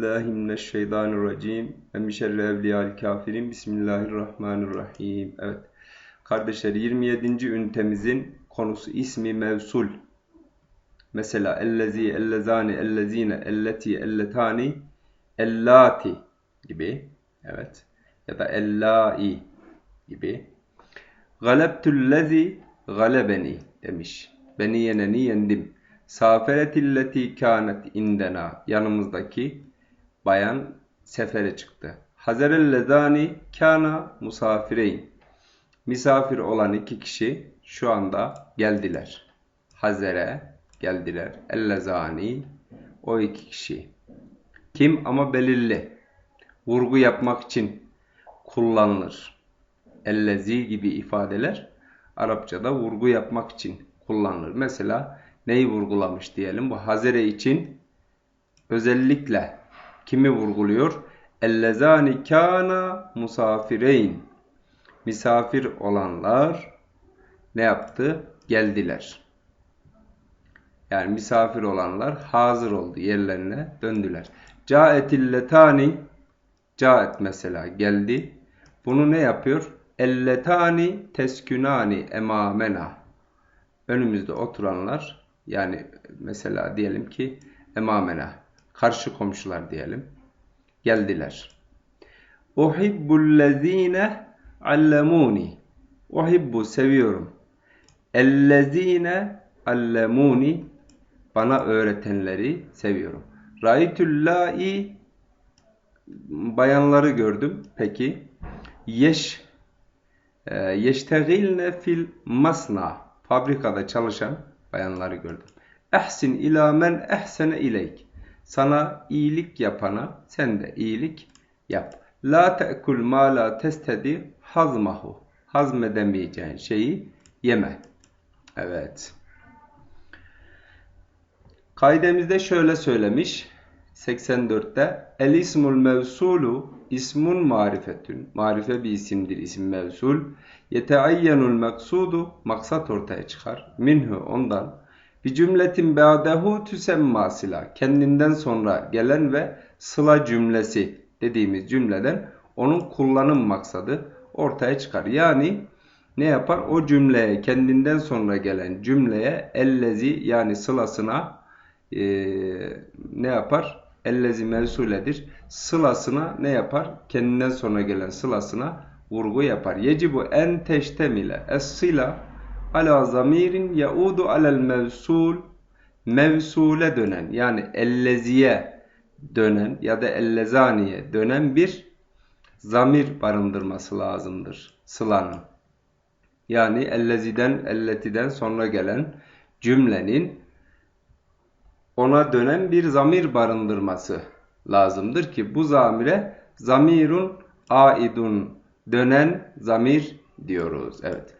billahi mineşşeytanirracim min şerri evliya'l kafirin. Bismillahirrahmanirrahim. Evet. Kardeşler 27. ünitemizin konusu ismi mevsul. Mesela ellezi, ellezani, ellezine, elleti, elletani, ellati gibi. Evet. Ya da ellai gibi. Galebtüllezi galebeni demiş. Beni yeneni yendim. Saferetilleti kânet indena yanımızdaki bayan sefere çıktı. Hazerellezani kana musafireyn. Misafir olan iki kişi şu anda geldiler. Hazere geldiler. Ellezani o iki kişi. Kim ama belirli. Vurgu yapmak için kullanılır. Ellezi gibi ifadeler Arapçada vurgu yapmak için kullanılır. Mesela neyi vurgulamış diyelim. Bu Hazere için özellikle kimi vurguluyor? Ellezani kana musafireyn. Misafir olanlar ne yaptı? Geldiler. Yani misafir olanlar hazır oldu. Yerlerine döndüler. Caetilletani Caet mesela geldi. Bunu ne yapıyor? Elletani teskünani emamena. Önümüzde oturanlar yani mesela diyelim ki emamena karşı komşular diyelim geldiler. Uhibbullezine allemuni. Uhibbu seviyorum. Ellezine allemuni bana öğretenleri seviyorum. Ra'ytullai bayanları gördüm. Peki yeş e, yeştegilne fil masna fabrikada çalışan bayanları gördüm. Ehsin ila men ehsene ileyk. Sana iyilik yapana sen de iyilik yap. La te'kul ma la testedi hazmahu. Hazmedemeyeceğin şeyi yeme. Evet. Kaidemizde şöyle söylemiş. 84'te El ismul mevsulu ismun marifetün. Marife bir isimdir isim mevsul. Yeteayyenul maksudu maksat ortaya çıkar. Minhu ondan. Bir cümletin ba'dehu tüsemma sila. Kendinden sonra gelen ve sıla cümlesi dediğimiz cümleden onun kullanım maksadı ortaya çıkar. Yani ne yapar? O cümleye kendinden sonra gelen cümleye ellezi yani sılasına e, ne yapar? Ellezi mevsuledir. Sılasına ne yapar? Kendinden sonra gelen sılasına vurgu yapar. Yecibu en teştemile es-sıla ala zamirin yaudu alel mevsul mevsule dönen yani elleziye dönen ya da ellezaniye dönen bir zamir barındırması lazımdır sılanın. Yani elleziden elletiden sonra gelen cümlenin ona dönen bir zamir barındırması lazımdır ki bu zamire zamirun aidun dönen zamir diyoruz. Evet.